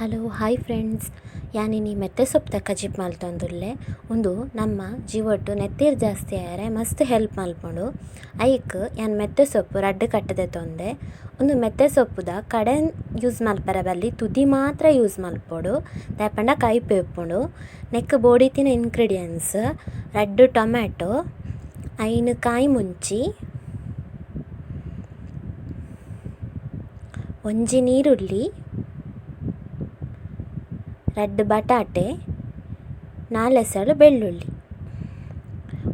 Hello, hi friends. ಯಾನಿನಿ ಮೆತ್ತೆ ಸೊಪ್ಪು ತಕ್ಕ ಜಿಪ್ ಮಲ್ತೊಂದುಲ್ಲೆ ಉಂದು ನಮ್ಮ ಜೀವಟ್ಟು ನೆತ್ತೀರ್ ಜಾಸ್ತಿ ಆಯರೆ, ಮಸ್ತ್ ಹೆಲ್ಪ್ ಮಲ್ಪುಂಡು ಐಕ್ ಯಾನ್ ಮೆತ್ತೆ ಸೊಪ್ಪು ರಡ್ಡು ಕಟ್ಟದೆ ತೊಂದೆ. ಒಂದು ಮೆತ್ತೆ ಸೊಪ್ಪುದ ಕಡೆ ಯೂಸ್ ಮಲ್ಪರೆ ಬಲ್ಲಿ ತುದಿ ಮಾತ್ರ ಯೂಸ್ ಮಲ್ಪೊಡು ಕಾಯಿ ಪೇಪೊಂಡು ನೆಕ್ ಬೋಡಿ ಬೋಡಿತ್ತಿನ ಇನ್ಗ್ರೀಡಿಯೆಂಟ್ಸ್ ರಡ್ಡು ಟೊಮ್ಯಾಟೊ, ಐನು ಕಾಯಿ ಮುಂಚಿ, ಒಂಜಿ ನೀರುಳ್ಳಿ ರಡ್ಡ್ ಬಟಾಟೆ ನಾಲ್ಸಳು ಬೆಳ್ಳುಳ್ಳಿ.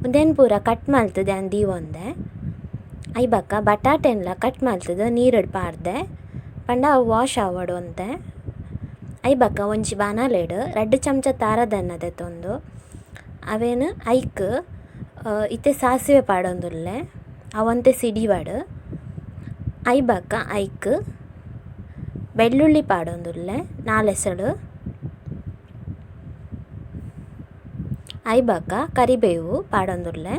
ಒಂದೇನು ಪೂರ ಕಟ್ ಮಲ್ತುದೆ ಅಂದಿ ಒಂದೆ. ಐಬಕ್ಕ ಬಟಾಟೆನ್ಲ ಕಟ್ ಮಲ್ತುದು ನೀರುಡು ಪಾರ್ದೆ ಪಂಡ ವಾಶ್ ಆವಡು ಒಂತೆ ಐಬಕ್ಕ ಒಂಜಿ ಬಾನಾಲೆಡ್ ರಡ್ಡ್ ಚಮಚ ತಾರದನ್ನದೆ ತಂದು, ಅವೇನು ಐಕ್ ಇತ್ತೆ ಸಾಸಿವೆ ಪಾಡೊಂದುಲ್ಲೆ ಅವಂತೆ ಸಿಡಿವಾಡು. ಐಬಕ್ಕ ಐಕ್, ಬೆಳ್ಳುಳ್ಳಿ ಪಾಡೊಂದುಲ್ಲೆ ನಾಲೆಸಳು ಐಬಕ್ಕ ಕರಿಬೇವು ಪಾಡೊಂದುಲ್ಲೆ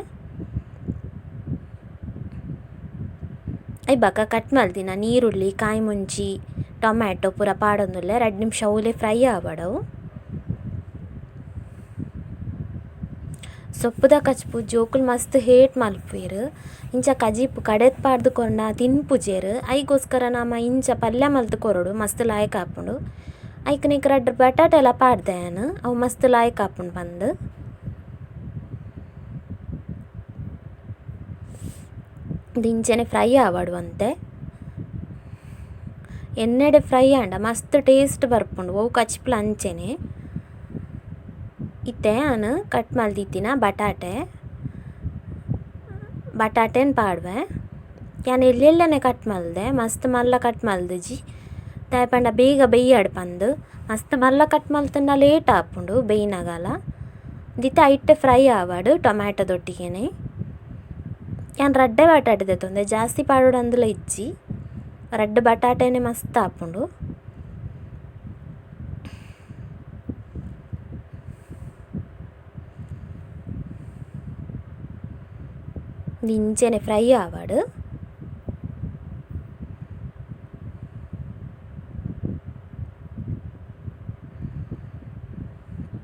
ಐಬಾಕ ಕಟ್ ಮಲ್ತಿನ ನೀರುಳ್ಳಿ ಕಾಯಿ ಮುಂಚಿ ಟೊಮ್ಯಾಟೊ ಪೂರ ಪಾಡೊಂದುಲ್ಲೆ ರಡ್ಡ್ ನಿಮಿಷ ಉಲೆ ಫ್ರೈ ಆವಡವು ಸೊಪ್ಪುದ ಕಚ್ಪು ಜೋಕುಲು ಮಸ್ತ್ ಹೇಟ್ ಮಲ್ಪುವೆರ್. ಇಂಚ ಕಜಿಪ್ಪು ಕಡೆದ್ ಪಾಡ್ದ್ ತಿನ್ಪುಜೇರು. ಐಗೋಸ್ಕರ ನಮ ಇಂಚ ಪಲ್ಯ ಮಲ್ತ್ ಕೊರೊಡು ಮಸ್ತ್ ಲಾಯಕ್ ಆಪುಂಡು. ಐಕ್ ನಿಕುಲು ರಡ್ಡ್ ಬಟಾಟೆಲ ಪಾಡ್ದೆ ಆನ್ ಅವು ಮಸ್ತ್ ಲಾಯಕ್ ಆಪುಂಡು ಪಂದ್ ದಿಂಚನೆ ಫ್ರೈ ಆವಡ್ ಒಂತೆ ಎಣ್ಣೆಡೆ ಫ್ರೈ ಆಂಡ, ಮಸ್ತ್ ಟೇಸ್ಟ್ ಬರ್ಪುಂಡು ಓ ಕಚ್ಪಲ ಅಂಚೆನೆ ಇತ್ತೆ ಆನ್ ಕಟ್ ಮಲ್ದಿತ್ತಿನ ಬಟಾಟೆ. ಬಟಾಟೆನ್ ಪಾಡ್ವೆ. ಯಾನ್ ಎಲ್ಲೆಲ್ಲನೆ ಕಟ್ ಮಲ್ದೆ, ಮಸ್ತ್ ಮಲ್ಲ ಕಟ್ ಮಲ್ದಿಜಿ. ತಾಯಪಂಡ ಬೇಗ ಬೇಯ್ಯಡ್ ಪಂದ್, ಮಸ್ತ್ ಮಲ್ಲ ಕಟ್ ಮಲ್ತನ್ನ ಲೇಟ್ ಆಪುಂಡು, ಬೇಯ್ನಗಲ. ದಿತ್ತ ಐಟ್ಟೆ ಫ್ರೈ ಆವಡ್ ಟೊಮ್ಯಾಟೊದೊಟ್ಟಿಗೆನೆ ಯಾನ್ ರಡ್ಡೆ ಬಟಾಟೆ ದೆತ್ತೊಂದೆ ಜಾಸ್ತಿ ಪಾಡೊಡು ಅಂದುಲ ಇಜ್ಜಿ ರಡ್ಡ್ ಬಟಾಟೆನೆ ಮಸ್ತ್ ಆಪುಂಡು ಇಂಚೆನೆ ಫ್ರೈ ಆವಡ್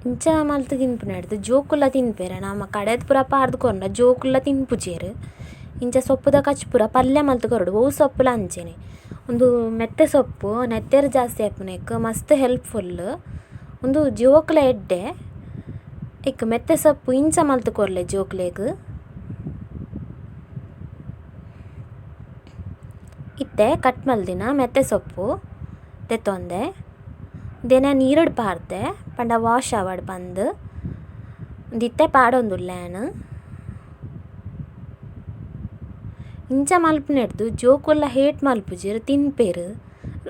ಇಂಚ ಮಲ್ತ್ ತಿನ್ಪುನೆಡ್ದ್ ಜೋಕುಲ್ಲ ತಿನ್ಪೆರ್ ನಮ ಕಡೆದ್ ಪೂರ ಪಾರ್ದ್ ಕೊರ್ನ ಜೋಕುಲ್ಲ ತಿನ್ಪುಜೆರ್ ಇಂಚ ಸೊಪ್ಪುದ ಕಚ್ ಪೂರ ಪಲ್ಯ ಮಲ್ತ್ ಕೊರೊಡು ಒವು ಸೊಪ್ಪುಲ ಅಂಚೆನೆ. ಉಂದು ಮೆತ್ತೆ ಸೊಪ್ಪು, ನೆತ್ತೆರ್ ಜಾಸ್ತಿ ಆಪುನೆಕ್ ಮಸ್ತ್ ಹೆಲ್ಪ್ಫುಲ್ ಉಂದು ಜೋಕುಲ ಎಡ್ಡೆ, ಇಕ್ ಮೆತ್ತೆ ಸೊಪ್ಪು ಇಂಚ ಮಲ್ತ್ ಕೊರ್ಲೆ ಜೋಕ್ಲೆಗ್. ಇತ್ತೆ ಕಟ್ ಮಲ್ದಿನ ಮೆತ್ತೆ ಸೊಪ್ಪು ತೆತ್ತೊಂದೆ ದೆನೆ ನೀರಡ್ ಪಾರ್ದೆ, ಪಂಡ ವಾಶ್ ಆವಡ್ ಬಂದು. ದಿತ್ತೆ ಪಾಡೊಂದುಲ್ಲೆ ಇಂಚ ಮಲ್ಪುನೆಡ್ದ್ ಜೋಕುಲ್ಲ ಹೇಟ್ ಮಲ್ಪುಜೆರ್ ತಿನ್ಪೆರ್.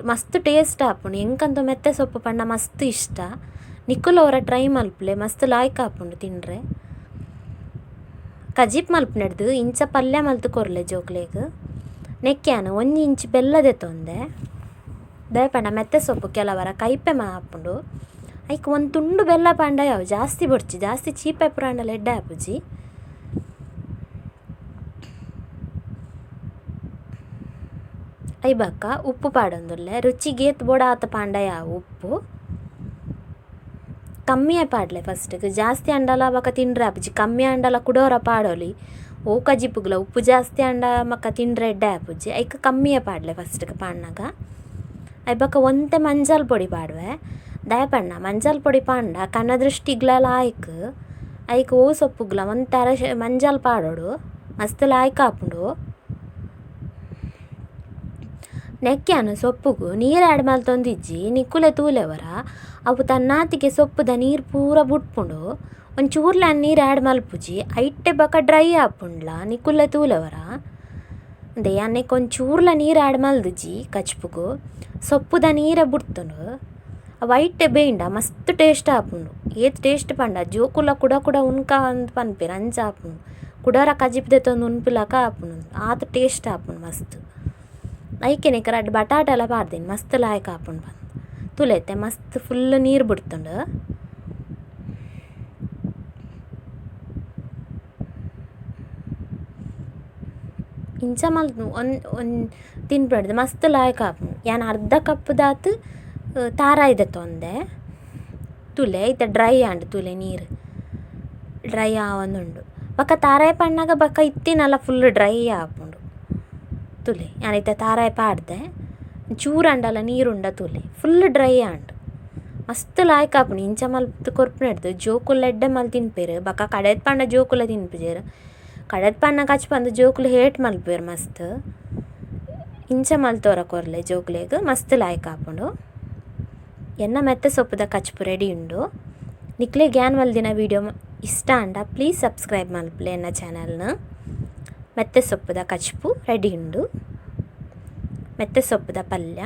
ಮಸ್ತ್ ಟೇಸ್ಟ್ ಆಪುಂಡು. ಎಂಕಂತ ಮೆತ್ತೆ ಸೊಪ್ಪು ಪಂಡ ಮಸ್ತ್ ಇಷ್ಟ. ನಿಕುಲು ಒರ ಟ್ರೈ ಮಲ್ಪುಲೆ, ಮಸ್ತ್ ಲಾಯ್ಕ್ ಆಪುಂಡು ತಿನ್ರೆ ಕಜಿಪ್ ಹಿಡ್ದು ಇಂಚ ಪಲ್ಯ ಮಲ್ತು ಕೊರ್ಲೆ ಜೋಕ್ಲೆಗ್. ನೆಕ್ಕಾನು ಒಂಜಿ ಇಂಚಿ ತೊಂದೆ. ದಯಪಣ್ಣ ಮೆತ್ತೆ ಸೊಪ್ಪು ಕೆಲವರ ಕೈಪೆ ಆಪುಂಡು. ಐಕ್ ಒಂದು ತುಂಡು ಬೆಲ್ಲ ಪಂಡ ಯಾವು? ಜಾಸ್ತಿ ಬೊಡ್ಚಿ, ಜಾಸ್ತಿ ಚೀಪೆ ಪುರಾಂಡಲ ಎಡ್ಡೆ ಆಪುಜಿ ಐಬಕ್ಕ ಉಪ್ಪು ಪಾಡೊಂದುಲ್ಲೆ. ರುಚಿ ಏತ್ ಬೋಡ ಆತ ಪಾಂಡ ಯಾವು ಉಪ್ಪು ಕಮ್ಮಿಯ ಪಾಡ್ಲೆ ಫಸ್ಟ್ಗೆ ಜಾಸ್ತಿ ಅಂಡಲ ಬಕ ತಿಂಡ್ರೆ ಆಪುಜಿ. ಕಮ್ಮಿ ಅಂಡಲ ಕುಡೋರ ಪಾಡೊಲಿ. ಓಕಜಿಪುಗ್ಲ ಉಪ್ಪು ಜಾಸ್ತಿ ಅಂಡ ಮಕ್ಕ ತಿಂಡ್ರೆ ಎಡ್ಡೆ ಆಪುಜಿ ಐಕ ಕಮ್ಮಿಯ ಪಾಡ್ಲೆ ಫಸ್ಟ್ಗೆ ಪಾಂಡಾಗ ಐಬಕ್ಕ ಒಂತೆ ಮಂಜಲ್ ಪೊಡಿ ಪಾಡುವೆ. ದಯಪಣ್ಣ ಮಂಜಲ್ ಪೊಡಿ ಪಾಂಡ ಕಣ್ಣ ದೃಷ್ಟಿಗ್ಲ ಲಾಯ್ಕ್ ಐಕ್ ಓ ಸೊಪ್ಪುಗ್ಲ ಒಂದು ತರ ಮಂಜಲ್ ಪಾಡೋಡು. ಮಸ್ತ್ ಲಾಯ್ಕ್ ಆಪುಂಡು. ನೆಕ್ಕ್ ಆನ್ ಸೊಪ್ಪುಗು ನೀರ್ ಆಡ್ ಮಲ್ತೊಂದಿಜ್ಜಿ ನಿಕ್ಕುಲೆ ತೂಲೆವರ, ಅವು ತನ್ನಾತಿಗೆ ಸೊಪ್ಪುದ ನೀರು ಪೂರ ಬುಟ್ಪುಂಡು. ಒಂಚೂರ್ಲ ನೀರು ಆಡ್ ಮಲ್ಪುಜಿ ಐಟ್ಟೆ ಬಕ ಡ್ರೈ ಆಪುಂಡ್ಲ ನಿಕ್ಕುಲೆ ತೂಲೆವರ. ಅಂದೆ ಯಾನ್ನೆಕ್ ಒಂಚೂರ್ಲ ನೀರು ಆಡ್ ಮಲ್ದಿಜ್ಜಿ ಕಚ್ಪುಗು, ಸೊಪ್ಪುದ ನೀರ ಬುಡ್ತುಂಡು ಅವು ವೈಟ್ ಬೇಂಡ ಮಸ್ತ್ ಟೇಸ್ಟ್ ಆಪುಂಡು. ಏತ್ ಟೇಸ್ಟ್ ಪಂಡ ಜೋಕುಲ ಕುಡ ಕುಡ ಉನ್ಕ ಅಂದ್ ಪನ್ಪೆರ್ ಅಂಚ ಆಪುಂಡು. ಕುಡರ ಕಜಿಪ್ದೆ ತಂದು ಉನ್ಪಿಲಕ ಆಪುಂಡು. ಆತ ಟೇಸ್ಟ್ ಆಪುಂಡು ಮಸ್ತ್. ಐಕೆನೆಕ್ ರಡ್ಡ್ ಎಲ್ಲ ಪಾಡ್ದೆರ್ ಮಸ್ತ್ ಲಾಯ್ಕ್ ಆಪುಂಡು ಬಂದು. ತುಲೆತೆ ಮಸ್ತ್ ಫುಲ್ ನೀರ್ ಬಿಡ್ತುಂಡು. ಇಂಚ ಮಲ್ತು ಒಂದ್ ಒಂದ್ ತಿನ್ಪುನಡ್ದ್ ಮಸ್ತ್ ಲಾಯ್ಕ್ ಆಪುಂಡು. ಯಾನ್ ಅರ್ಧ ಕಪ್ ದಾತ್ ತಾರಾಯ್ದ ತೊಂದೆ. ತುಲೆ, ಇತ್ತ ಡ್ರೈ ಆಂಡ್ ತುಲೆ ನೀರು. ಡ್ರೈ ಆವೊಂದುಂಡು ಬೊಕ ತಾರಾಯಿ ಪಣ್ಣಾಗ ಬೊಕ ಇತ್ತಿನಲ್ಲ ಫುಲ್ ಡ್ರೈ ಆಪುಂಡು. ತುಲೆ. ಯಾನ್ ಐತ ತಾರಾಯ್ ಪಾಡ್ದೆ ಚೂರಂಡಲ ನೀರುಂಡ ತುಲಿ ಫುಲ್ ಡ್ರೈ ಆಂಡ್ ಮಸ್ತ್ ಲಾಯ್ಕ್ ಆಪುಂಡು ಇಂಚ ಮಲ್ತ್ ಎಡ್ದು ಜೋಕುಲ್ಲ ಎಡ್ಡೆ ಮಲ್ ತಿನ್ಪೆರ್ ಬೊಕ ಕಡೆದ ಪಂಡ ಜೋಕುಲ ತಿನ್ಪುಜೆರ್ ಕಡೆದ ಪಂಡ ಹಚ್ ಪಂದ್ ಜೋಕುಲು ಹೇಟ್ ಮಲ್ಪುವೆರ್ ಮಸ್ತ್ ಇಂಚ ಮಲ್ತೋರ ಕೊರ್ಲೆ ಜೋಕುಲೆಗ್ ಮಸ್ತ್ ಲಾಯ್ಕ್ ಆಪುಂಡು ಎನ್ನ ಮೆತ್ತೆ ಸೊಪ್ಪುದ ಕಚ್ಪು ರೆಡಿ ಉಂಡು ನಿಕ್ಲೆ ಗ್ಯಾನ್ ಮಲ್ದಿನ ವೀಡಿಯೋ ಇಷ್ಟ ಅಂಡ ಪ್ಲೀಸ್ ಸಬ್ಸ್ಕ್ರೈಬ್ ಮಲ್ಪಲೆ ಎನ್ನ ಚಾನಲ್ನ ಮೆತ್ತೆ ಸೊಪ್ಪುದ ಕಚ್ಪು ರೆಡಿ ಉಂಡು. ಮೆತ್ತೆ ಸೊಪ್ಪುದ ಪಲ್ಯ.